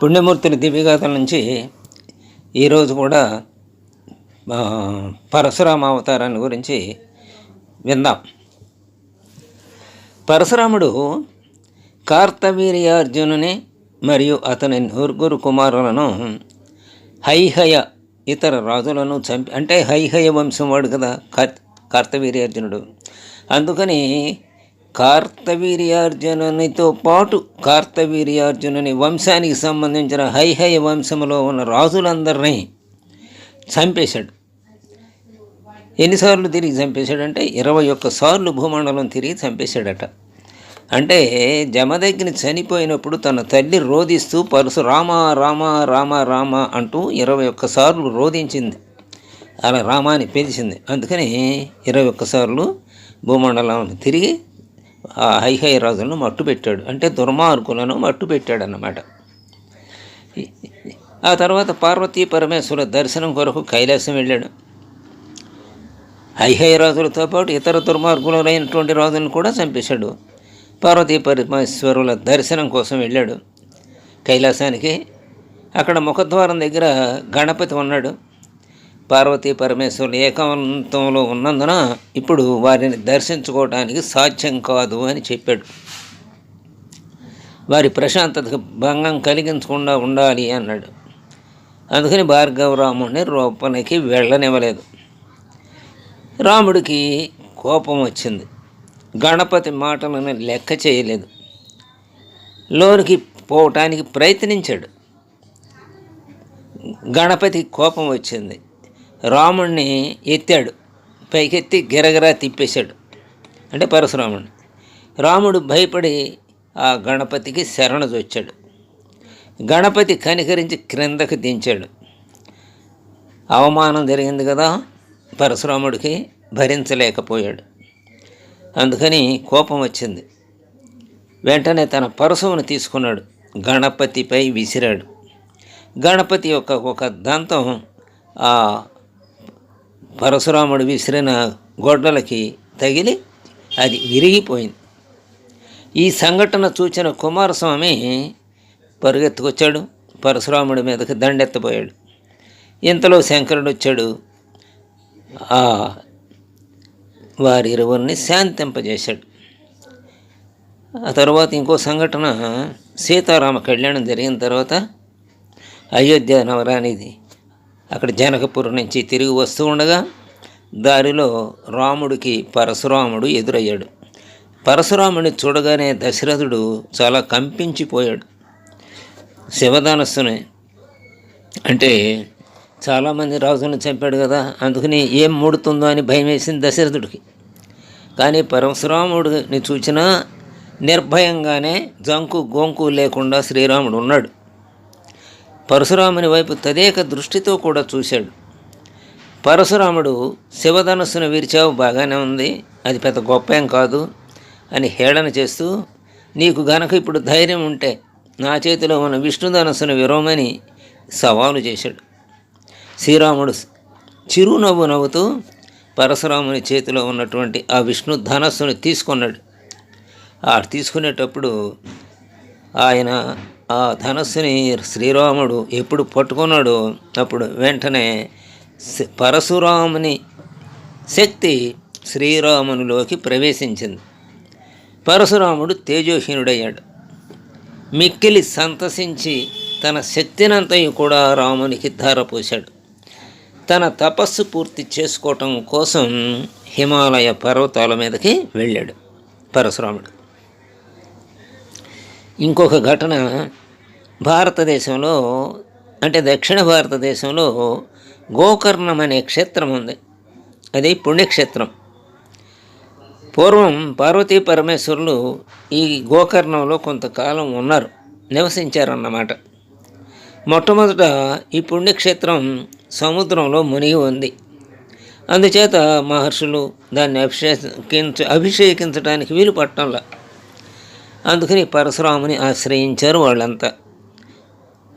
పుణ్యమూర్తుల దివ్యగాథల నుంచి ఈరోజు కూడా పరశురామ అవతారాన్ని గురించి విందాం. పరశురాముడు కార్తవీర్యార్జునుని మరియు అతని నూరుగురు కుమారులను హైహయ ఇతర రాజులను చంపి అంటే హైహయ వంశం వాడు కదా కార్ కార్తవీర్యార్జునుడు అందుకని కార్తవీర్యార్జునునితో పాటు కార్తవీర్యార్జునుని వంశానికి సంబంధించిన హైహయ వంశంలో ఉన్న రాజులందరినీ చంపేశాడు. ఎన్నిసార్లు తిరిగి చంపేశాడంటే ఇరవై ఒక్క సార్లు భూమండలం తిరిగి చంపేశాడట. అంటే జమదగ్ని చనిపోయినప్పుడు తన తల్లి రోదిస్తూ పరుసు రామ రామ రామ రామ అంటూ ఇరవై ఒక్క సార్లు అలా రామాని పిలిచింది. అందుకని ఇరవై ఒక్క సార్లు భూమండలం తిరిగి హైహై రాజులను మట్టు పెట్టాడు అంటే దుర్మార్గులను మట్టు పెట్టాడు అన్నమాట ఆ తర్వాత పార్వతీ పరమేశ్వర దర్శనం కొరకు కైలాసం వెళ్ళాడు. హైహై రాజులతో పాటు ఇతర దుర్మార్గులైనటువంటి రాజులను కూడా చంపేశాడు. పార్వతీ పరమేశ్వరుల దర్శనం కోసం వెళ్ళాడు. కైలాసానికి అక్కడ ముఖద్వారం దగ్గర గణపతి ఉన్నాడు. పార్వతీ పరమేశ్వరులు ఏకాంతంలో ఉన్నందున ఇప్పుడు వారిని దర్శించుకోవడానికి సాధ్యం కాదు అని చెప్పాడు. వారి ప్రశాంతతకు భంగం కలిగించకుండా ఉండాలి అన్నాడు. అందుకని భార్గవరాముడిని రూపనికి వెళ్ళనివ్వలేదు. రాముడికి కోపం వచ్చింది. గణపతి మాటలను లెక్క చేయలేదు. లోనికి పోవటానికి ప్రయత్నించాడు. గణపతి కోపం వచ్చింది. రాముణ్ణి ఎత్తాడు. పైకెత్తి గిరగిరా తిప్పేశాడు. అంటే పరశురాముడిని రాముడు భయపడి ఆ గణపతికి శరణజొచ్చాడు. గణపతి కనికరించి క్రిందకు దించాడు. అవమానం జరిగింది కదా. పరశురాముడికి భరించలేకపోయాడు. అందుకని కోపం వచ్చింది. వెంటనే తన పరశువును తీసుకున్నాడు. గణపతిపై విసిరాడు. గణపతి యొక్క ఒక దంతం ఆ పరశురాముడు విసిరిన గొడ్డలకి తగిలి అది విరిగిపోయింది. ఈ సంఘటన చూచిన కుమారస్వామి పరుగెత్తుకొచ్చాడు పరశురాముడి మీదకి దండెత్తపోయాడు ఇంతలో శంకరుడు వచ్చాడు ఆ వారి శాంతింపజేశాడు. ఆ తర్వాత ఇంకో సంఘటన సీతారామ కళ్యాణం జరిగిన తర్వాత అయోధ్య నగరానిది అక్కడ జనకపురం నుంచి తిరిగి వస్తూ ఉండగా దారిలో రాముడికి పరశురాముడు ఎదురయ్యాడు. పరశురాముడిని చూడగానే దశరథుడు చాలా కంపించిపోయాడు. శివధనస్సుని అంటే చాలామంది రాజులను చంపాడు కదా అందుకని ఏం ముడుతుందో అని భయం వేసింది దశరథుడికి. కానీ పరశురాముడిని చూచినా నిర్భయంగానే జంకు గోంకు లేకుండా శ్రీరాముడు ఉన్నాడు. పరశురాముని వైపు తదేక దృష్టితో కూడా చూశాడు. పరశురాముడు శివధనస్సును విరిచావు బాగానే ఉంది అది పెద్ద గొప్పయం కాదు అని హేళన చేస్తూ నీకు గనక ఇప్పుడు ధైర్యం ఉంటే నా చేతిలో ఉన్న విష్ణుధనస్సును విరవమని సవాలు చేశాడు. శ్రీరాముడు చిరునవ్వు నవ్వుతూ పరశురాముని చేతిలో ఉన్నటువంటి ఆ విష్ణు ధనస్సును తీసుకున్నాడు. ఆ తీసుకునేటప్పుడు ఆయన ఆ ధనస్సుని శ్రీరాముడు ఎప్పుడు పట్టుకున్నాడో అప్పుడు వెంటనే పరశురాముని శక్తి శ్రీరామునిలోకి ప్రవేశించింది. పరశురాముడు తేజోహీనుడయ్యాడు. మిక్కిలి సంతసించి తన శక్తినంతయు కూడా రామునికి ధారపోశాడు. తన తపస్సు పూర్తి చేసుకోవటం కోసం హిమాలయ పర్వతాల మీదకి వెళ్ళాడు పరశురాముడు. ఇంకొక ఘటన భారతదేశంలో అంటే దక్షిణ భారతదేశంలో గోకర్ణం అనే క్షేత్రం ఉంది. అది పుణ్యక్షేత్రం. పూర్వం పార్వతీ పరమేశ్వరులు ఈ గోకర్ణంలో కొంతకాలం ఉన్నారు నివసించారన్నమాట. మొట్టమొదట ఈ పుణ్యక్షేత్రం సముద్రంలో మునిగి ఉంది. అందుచేత మహర్షులు దాన్ని అభిషేకించ అభిషేకించడానికి వీలు పట్టంలా అందుకని పరశురాముని ఆశ్రయించారు వాళ్ళంతా.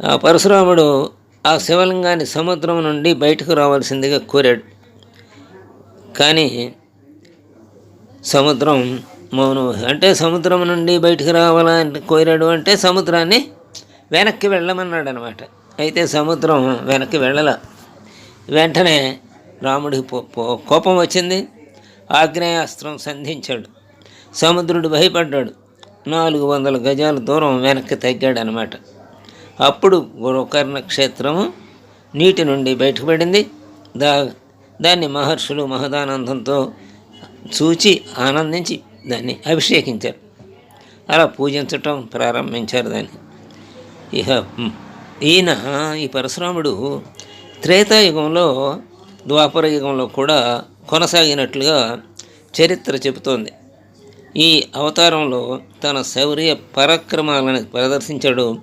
ఆ పరశురాముడు ఆ శివలింగాన్ని సముద్రం నుండి బయటకు రావాల్సిందిగా కోరాడు. కానీ సముద్రం మౌనం అంటే సముద్రం నుండి బయటకు రావాలని కోరాడు అంటే సముద్రాన్ని వెనక్కి వెళ్ళమన్నాడు అనమాట అయితే సముద్రం వెనక్కి వెళ్ళల. వెంటనే రాముడికి కోపం వచ్చింది. ఆగ్నేయాస్త్రం సంధించాడు. సముద్రుడు భయపడ్డాడు. నాలుగు వందల గజాల దూరం వెనక్కి తగ్గాడు అనమాట అప్పుడు గోకర్ణ క్షేత్రము నీటి నుండి బయటపడింది. దా దాన్ని మహర్షులు మహదానందంతో చూచి ఆనందించి దాన్ని అభిషేకించారు. అలా పూజించటం ప్రారంభించారు దాన్ని. ఇక ఈయన ఈ పరశురాముడు త్రేతాయుగంలో ద్వాపర యుగంలో కూడా కొనసాగినట్లుగా చరిత్ర చెబుతోంది. ఈ అవతారంలో తన శౌర్య పరాక్రమాలను ప్రదర్శించాడు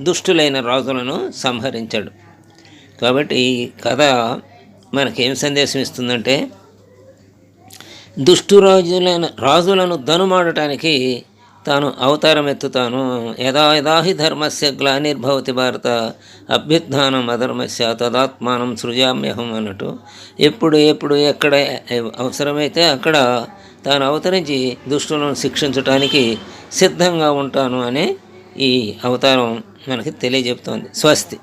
దుష్టులైన రాజులను సంహరించాడు. కాబట్టి ఈ కథ మనకేం సందేశం ఇస్తుందంటే దుష్టురాజులైన రాజులను ధనుమాడటానికి తాను అవతారం ఎత్తుతాను. యదా యదాహి ధర్మస్య గ్లానిర్భవతి భారత అభ్యుత్నం అధర్మస్య తదాత్మానం సృజామ్యహం అన్నట్టు. ఎప్పుడు ఎప్పుడు ఎక్కడ అవసరమైతే అక్కడ తాను అవతరించి దుష్టులను శిక్షించటానికి సిద్ధంగా ఉంటాను అనే ఈ అవతారం మనకి తెలియజెప్తోంది. స్వస్తి.